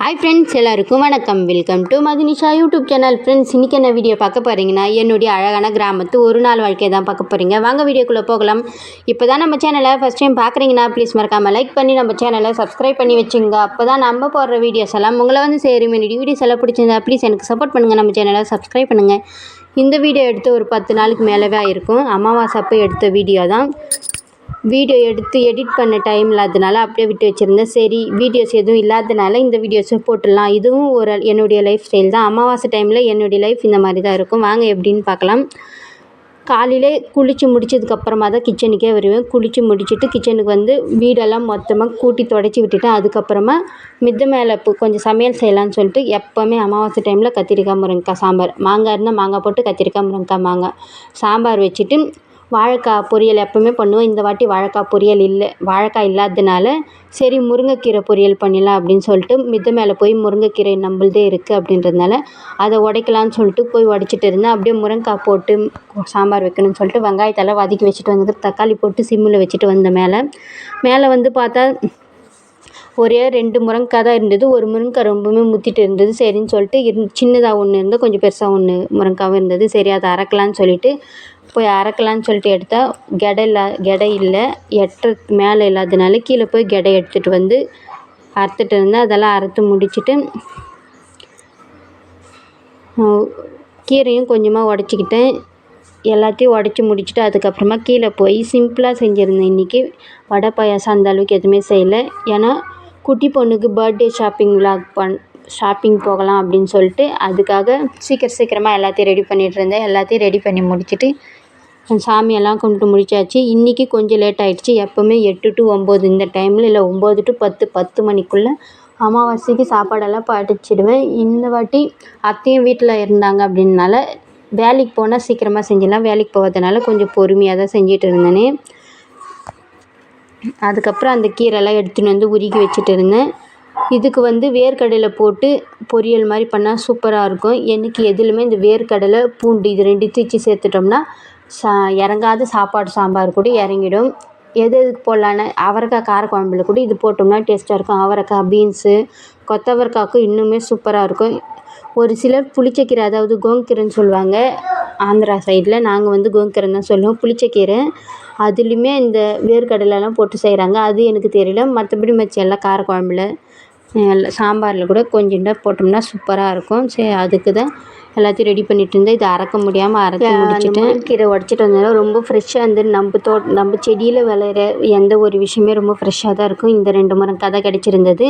Hi friends எல்லாருக்கும் வணக்கம். Welcome to Madhunisha YouTube channel. Friends இன்றைக்கி என்ன வீடியோ பார்க்க போகிறீங்கன்னா என்னுடைய அழகான கிராமத்து ஒரு நாள் வாழ்க்கையை தான் பார்க்க போகிறீங்க வாங்க வீடியோக்குள்ளே போகலாம். இப்போ தான் நம்ம சேனலை ஃபஸ்ட் டைம் பார்க்குறீங்கன்னா ப்ளீஸ் மறக்காமல் லைக் பண்ணி நம்ம சேனலை சப்ஸ்கிரைப் பண்ணி வச்சுங்க. அப்போ தான் நம்ம போடுற வீடியோஸ் எல்லாம் உங்களை வந்து சேரும். என்னுடைய வீடியோஸ் எல்லாம் பிடிச்சிருந்தா ப்ளீஸ் எனக்கு சப்போர்ட் பண்ணுங்கள் நம்ம சேனலை சப்ஸ்கிரைப் பண்ணுங்கள் இந்த வீடியோ எடுத்து ஒரு பத்து நாளுக்கு மேலவே ஆயிருக்கும். அமாவாசை அப்போ எடுத்த வீடியோ தான். வீடியோ எடுத்து எடிட் பண்ண டைம் இல்லாதனால அப்படியே விட்டு வச்சுருந்தேன். சரி வீடியோஸ் எதுவும் இல்லாதனால இந்த வீடியோஸை போட்டுடலாம். இதுவும் ஒரு என்னுடைய லைஃப் ஸ்டைல் தான். அமாவாசை டைமில் என்னுடைய லைஃப் இந்த மாதிரி தான் இருக்கும். வாங்க எப்படின்னு பார்க்கலாம். காலையிலே குளித்து முடிச்சதுக்கப்புறமா தான் கிச்சனுக்கே வருவேன். குளித்து முடிச்சுட்டு கிச்சனுக்கு வந்து வீடெல்லாம் மொத்தமாக கூட்டி தொடச்சி விட்டுட்டு அதுக்கப்புறமா மித்த மேலே கொஞ்சம் சமையல் செய்யலாம்னு சொல்லிட்டு எப்போவுமே அமாவாசை டைமில் கத்திரிக்காய் முருங்கைக்காய் சாம்பார். மாங்காய் இருந்தால் மாங்காய் போட்டு கத்திரிக்காய் முருங்கக்காய் மாங்காய் சாம்பார் வச்சுட்டு வாழைக்காய் பொரியல் எப்போவுமே பண்ணுவேன் இந்த வாட்டி வாழைக்காய் பொரியல் இல்லை வாழைக்காய் இல்லாததுனால சரி முருங்கைக்கீரை பொரியல் பண்ணிடலாம் அப்படின்னு சொல்லிட்டு மித்த மேலே போய் முருங்கைக்கீரை நம்மள்தே இருக்குது அப்படின்றதுனால அதை உடைக்கலான்னு சொல்லிட்டு போய் உடச்சிட்டு இருந்தேன். அப்படியே முருங்கைக்காய் போட்டு சாம்பார் வைக்கணும்னு சொல்லிட்டு வெங்காயத்தெல்லாம் வதக்கி வச்சுட்டு வந்து தக்காளி போட்டு சிம்மில் வச்சுட்டு வந்தேன் மேலே மேலே வந்து பார்த்தா ஒரே ரெண்டு முருங்கைக்காய் தான் இருந்தது. ஒரு முருங்கைக்காய் ரொம்பவுமே முத்திட்டு இருந்தது. சரின்னு சொல்லிட்டு இரு சின்னதாக ஒன்று இருந்தால் கொஞ்சம் பெருசாக ஒன்று முருங்கைக்காவும் இருந்தது. சரி அதை அரைக்கலான்னு சொல்லிட்டு போய் அரைக்கலான்னு சொல்லிட்டு எடுத்தால் கெடை இல்லை கெடை இல்லை எட்ட மேலே இல்லாதனால கீழே போய் கெடை எடுத்துகிட்டு வந்து அறுத்துட்டு இருந்தேன் அதெல்லாம் அறுத்து முடிச்சுட்டு கீரையும் கொஞ்சமாக உடச்சிக்கிட்டேன் எல்லாத்தையும் உடச்சி முடிச்சுட்டு அதுக்கப்புறமா கீழே போய் சிம்பிளாக செஞ்சுருந்தேன். இன்றைக்கி வடை பாயாசம் அந்த அளவுக்கு எதுவுமே செய்யலை. ஏன்னா குட்டி பொண்ணுக்கு பர்த்டே ஷாப்பிங் விலாக் பண் ஷாப்பிங் போகலாம் அப்படின்னு சொல்லிட்டு அதுக்காக சீக்கிரம் சீக்கிரமாக எல்லாத்தையும் ரெடி பண்ணிகிட்டு இருந்தேன். எல்லாத்தையும் ரெடி பண்ணி முடிச்சுட்டு சாமியெல்லாம் கும்பிட்டு முடிச்சாச்சு. இன்றைக்கி கொஞ்சம் லேட் ஆகிடுச்சு எப்போவுமே எட்டு டு ஒம்பது இந்த டைமில் இல்லை ஒம்பது டு பத்து பத்து மணிக்குள்ளே அமாவாசைக்கு சாப்பாடெல்லாம் படிச்சிடுவேன் இந்த வாட்டி அத்தையும் வீட்டில் இருந்தாங்க அப்படின்னால வேலைக்கு போனால் சீக்கிரமாக செஞ்சிடலாம். வேலைக்கு போகிறதுனால கொஞ்சம் பொறுமையாக தான் செஞ்சுட்டு இருந்தேனே. அதுக்கப்புறம் அந்த கீரைலாம் எடுத்துன்னு வந்து உருகி வச்சுட்டு இருந்தேன். இதுக்கு வந்து வேர்க்கடலை போட்டு பொரியல் மாதிரி பண்ணால் சூப்பராக இருக்கும். எனக்கு எதிலுமே இந்த வேர்க்கடலை பூண்டு இது ரெண்டுத்தையும் சேர்த்துட்டோம்னா சா இறங்காத சாப்பாடு சாம்பார் கூட இறங்கிடும். எது எதுக்கு போடலான்னு அவரைக்காய் காரக்குழம்புல கூட இது போட்டோம்னா டேஸ்ட்டாக இருக்கும். அவரைக்காய் பீன்ஸு கொத்தவரக்காய்க்கும் இன்னுமே சூப்பராக இருக்கும். ஒரு சிலர் புளிச்சக்கீரை அதாவது கோங்கீரைன்னு சொல்லுவாங்க ஆந்திரா சைடில் நாங்கள் வந்து கோங்கீரைன்னு தான் சொல்லுவோம் புளிச்சக்கீரை. அதுலேயுமே இந்த வேர்க்கடலைலாம் போட்டு செய்கிறாங்க அது எனக்கு தெரியல. மற்றபடி மிச்சம் எல்லாம் காரக்குழம்புல சாம்பாரில் கூட கொஞ்சோண்டா போட்டோம்னா சூப்பராக இருக்கும். சரி அதுக்கு தான் எல்லாத்தையும் ரெடி பண்ணிட்டு இருந்தேன் இதை அரைக்க முடியாமல் அரைச்சி முடிச்சிட்டேன் கீரை உடச்சிட்டு வந்ததால் ரொம்ப ஃப்ரெஷ்ஷாக இருந்து நம்ம தோ நம்ம செடியில் விளையிற எந்த ஒரு விஷயமே ரொம்ப ஃப்ரெஷ்ஷாக தான் இருக்கும். இந்த ரெண்டு முருங்கக்காய் தான் கிடச்சிருந்தது.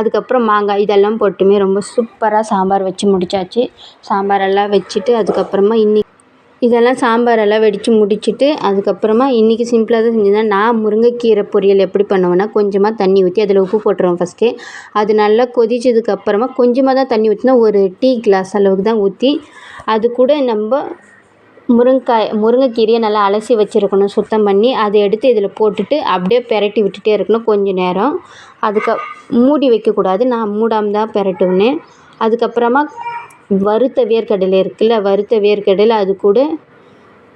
அதுக்கப்புறம் மாங்காய் இதெல்லாம் போட்டுமே ரொம்ப சூப்பராக சாம்பார் வச்சு முடிச்சாச்சு. சாம்பாரெல்லாம் வச்சுட்டு அதுக்கப்புறமா இன்னி இதெல்லாம் சாம்பாரெல்லாம் வெடித்து முடிச்சுட்டு அதுக்கப்புறமா இன்றைக்கி சிம்பிளாக தான் செஞ்சேன். நான் முருங்கைக்கீரை பொரியல் எப்படி பண்ணுவேன்னா கொஞ்சமாக தண்ணி ஊற்றி அதில் உப்பு போட்டுருவேன் ஃபஸ்ட்டு அது நல்லா கொதிச்சதுக்கப்புறமா கொஞ்சமாக தான் தண்ணி ஊற்றினா ஒரு டீ கிளாஸ் அளவுக்கு தான் ஊற்றி அது கூட நம்ம முருங்கைக்காய் முருங்கைக்கீரையை நல்லா அலசி வச்சுருக்கணும் சுத்தம் பண்ணி அதை எடுத்து இதில் போட்டுட்டு அப்படியே பெரட்டி விட்டுட்டே இருக்கணும் கொஞ்சம் நேரம். அதுக்கு மூடி வைக்கக்கூடாது. நான் மூடாமல் தான் பெரட்டுவேன். அதுக்கப்புறமா வறுத்த வேர்க்கடலை இருக்குல்ல வறுத்த வேர்க்கடலை அது கூட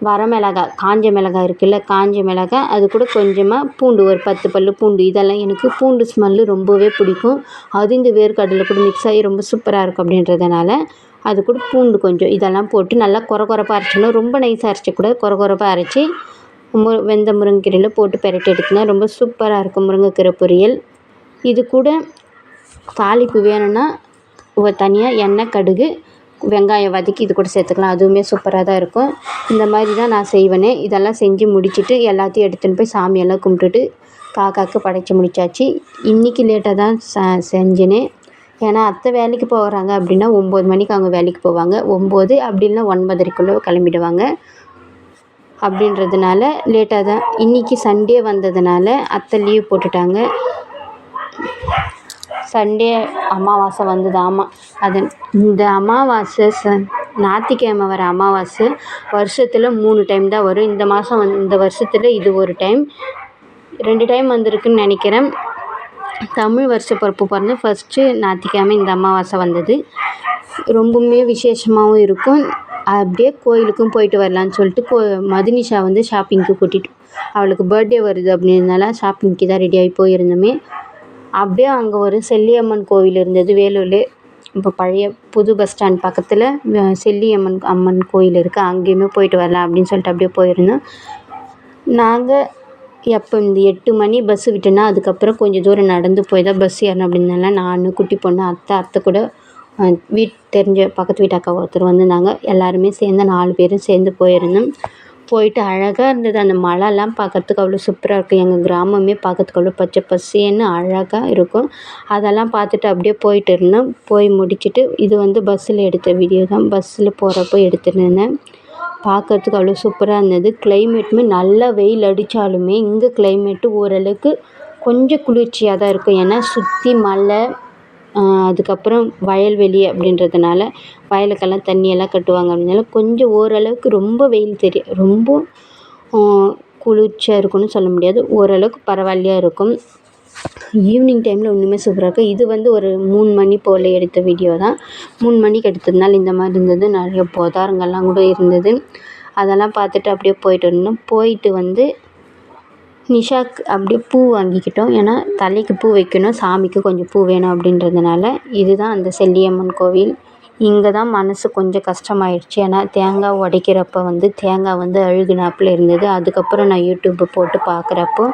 வரமிளகாய் காஞ்ச மிளகாய் இருக்குல்ல காஞ்ச மிளகாய் அது கூட கொஞ்சமாக பூண்டு ஒரு பத்து பல் பூண்டு. இதெல்லாம் எனக்கு பூண்டு ஸ்மெல்லு ரொம்பவே பிடிக்கும். அது இந்த வேர்க்கடலை கூட மிக்ஸ் ஆகி ரொம்ப சூப்பராக இருக்கும் அப்படின்றதுனால அது கூட பூண்டு கொஞ்சம் இதெல்லாம் போட்டு நல்லா குறை குறைப்பாக அரைச்சிக்கணும் ரொம்ப நைஸாக அரைச்சிக்கூடாது குறை குறைப்பாக அரைச்சி மு வெந்த முருங்கைக்கீரையில் போட்டு பெரட்டி எடுத்தினா ரொம்ப சூப்பராக இருக்கும் முருங்கைக்கீரை பொரியல். இது கூட தாளிப்பு வேணும்னா தனியாக எண்ணெய் கடுகு வெங்காயம் வதக்கி இது கூட சேர்த்துக்கலாம். அதுவுமே சூப்பராக தான் இருக்கும். இந்த மாதிரி தான் நான் செய்வேனே. இதெல்லாம் செஞ்சு முடிச்சுட்டு எல்லாத்தையும் எடுத்துன்னு போய் சாமியெல்லாம் கும்பிட்டுட்டு காக்காவுக்கு படைச்சி முடிச்சாச்சு. இன்றைக்கி லேட்டாக தான் ச செஞ்சேனே. ஏன்னா அத்தை வேலைக்கு போகிறாங்க அப்படின்னா ஒம்பது மணிக்கு அவங்க வேலைக்கு போவாங்க. ஒம்பது அப்படி ஒன்பதரைக்குள்ளே கிளம்பிடுவாங்க. அப்படின்றதுனால லேட்டாக தான். இன்றைக்கி சண்டே வந்ததுனால அத்தை லீவ் போட்டுட்டாங்க. சண்டே அமாவாசை வந்தது ஆமாம் அது இந்த அமாவாசை ச ஞாயிற்றுக்கிழம வர அமாவாசை வருஷத்தில் மூணு டைம் தான் வரும். இந்த மாதம் வந் இந்த வருஷத்தில் இது ஒரு டைம் ரெண்டு டைம் வந்திருக்குன்னு நினைக்கிறேன். தமிழ் வருஷ பிறப்பு பிறந்து ஃபஸ்ட்டு ஞாயிற்றுக்கிழமை இந்த அமாவாசை வந்தது. ரொம்பவுமே விசேஷமாகவும் இருக்கும். அப்படியே கோயிலுக்கும் போயிட்டு வரலான்னு சொல்லிட்டு கோ மதுனிஷா வந்து ஷாப்பிங்க்கு கூட்டிகிட்டு அவளுக்கு பர்த்டே வருது அப்படின்றதுனால ஷாப்பிங்க்கு தான் ரெடியாகி போயிருந்தோமே. அப்படியே அங்கே ஒரு செல்லியம்மன் கோவில் இருந்தது வேலூர்லே. இப்போ பழைய புது பஸ் ஸ்டாண்ட் பக்கத்தில் செல்லியம்மன் அம்மன் கோயில் இருக்குது அங்கேயுமே போயிட்டு வரலாம் அப்படின்னு சொல்லிட்டு அப்படியே போயிருந்தோம். நாங்கள் எப்போ இந்த எட்டு மணி பஸ்ஸு விட்டோன்னா அதுக்கப்புறம் கொஞ்சம் தூரம் நடந்து போய் தான் பஸ் ஏறணும் அப்படின்னால நான் குட்டி பொண்ணு அத்தை அத்தை கூட வீட் தெரிஞ்ச பக்கத்து வீட்டு அக்கா ஒருத்தர் வந்திருந்தாங்க எல்லாருமே சேர்ந்து நாலு பேரும் சேர்ந்து போயிருந்தோம். போயிட்டு அழகாக இருந்தது. அந்த மலைலாம் பார்க்கறதுக்கு அவ்வளோ சூப்பராக இருக்கும். எங்கள் கிராமமே பார்க்கறதுக்கு அவ்வளோ பச்சை பசேல்னு அழகாக இருக்கும். அதெல்லாம் பார்த்துட்டு அப்படியே போயிட்டு இருந்தோம் போய் முடிச்சுட்டு இது வந்து பஸ்ஸில் எடுத்த வீடியோ தான். பஸ்ஸில் போகிறப்போ எடுத்துருந்தேன் பார்க்கறதுக்கு அவ்வளோ சூப்பராக இருந்தது. கிளைமேட்டுமே நல்லா வெயில் அடித்தாலுமே இங்கே கிளைமேட்டு ஓரளவுக்கு கொஞ்சம் குளிர்ச்சியாக தான் இருக்கும். ஏன்னா சுற்றி மலை அதுக்கப்புறம் வயல்வெளி அப்படின்றதுனால வயலுக்கெல்லாம் தண்ணியெல்லாம் கட்டுவாங்க அப்படினால கொஞ்சம் ஓரளவுக்கு ரொம்ப வெயில் தெரியும் ரொம்ப குளிர்ச்சியாக இருக்கும்னு சொல்ல முடியாது. ஓரளவுக்கு பரவாயில்லையா இருக்கும். ஈவினிங் டைமில் இன்னுமே சூப்பராக இருக்கும் இது வந்து ஒரு மூணு மணி போல் எடுத்த வீடியோ தான். மூணு மணிக்கு எடுத்ததுனால இந்த மாதிரி இருந்தது. நிறைய பொதாரங்கள்லாம் கூட இருந்தது. அதெல்லாம் பார்த்துட்டு அப்படியே போயிட்டு இருந்தோம் போயிட்டு வந்து நிஷாக்கு அப்படியே பூ வாங்கிக்கிட்டோம். ஏன்னா தலைக்கு பூ வைக்கணும் சாமிக்கு கொஞ்சம் பூ வேணும் அப்படின்றதுனால இதுதான் அந்த செல்லியம்மன் கோவில். இங்கே தான் மனசு கொஞ்சம் கஷ்டமாயிடுச்சு. ஏன்னா தேங்காய் உடைக்கிறப்ப வந்து தேங்காய் வந்து அழுகுனாப்பில் இருந்தது. அதுக்கப்புறம் நான் யூடியூப்பு போட்டு பார்க்குறப்போ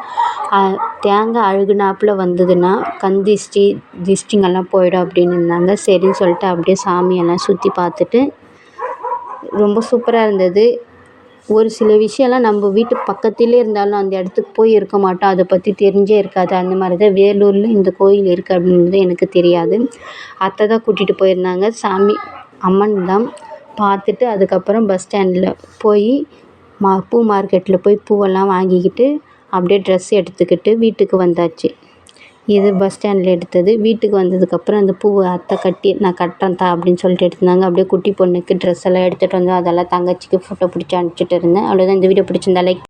தேங்காய் அழுகுனாப்பில் வந்ததுன்னா கண் திஷ்டி திஷ்டிங்கெல்லாம் போயிடும் அப்படின்னு இருந்தாங்க. சரின்னு சொல்லிட்டு அப்படியே சாமியெல்லாம் சுற்றி பார்த்துட்டு ரொம்ப சூப்பராக இருந்தது. ஒரு சில விஷயம்லாம் நம்ம வீட்டு பக்கத்திலே இருந்தாலும் அந்த இடத்துக்கு போய் இருக்க மாட்டோம். அதை பற்றி தெரிஞ்சே இருக்காது. அந்த மாதிரி தான் வேலூரில் இந்த கோயில் இருக்குது அப்படின்றது எனக்கு தெரியாது. அத்தை தான் கூட்டிகிட்டு போயிருந்தாங்க. சாமி அம்மன் தான் பார்த்துட்டு அதுக்கப்புறம் பஸ் ஸ்டாண்டில் போய் மா பூ மார்க்கெட்டில் போய் பூவெல்லாம் வாங்கிக்கிட்டு அப்படியே ட்ரெஸ் எடுத்துக்கிட்டு வீட்டுக்கு வந்தாச்சு. இது பஸ் ஸ்டாண்டில் எடுத்தது. வீட்டுக்கு வந்ததுக்கப்புறம் அந்த பூவை அத்தை கட்டி நான் கட்டுறேன்த்தா அப்படின்னு சொல்லிட்டு எடுத்திருந்தாங்க. அப்படியே குட்டி பொண்ணுக்கு ட்ரெஸ் எல்லாம் எடுத்துகிட்டு வந்தோம் அதெல்லாம் தங்கச்சிக்கு ஃபோட்டோ பிடிச்சி அனுப்பிச்சிட்டு இருந்தேன். அவ்வளோதான் இந்த வீடியோ பிடிச்சிருந்தா லைக்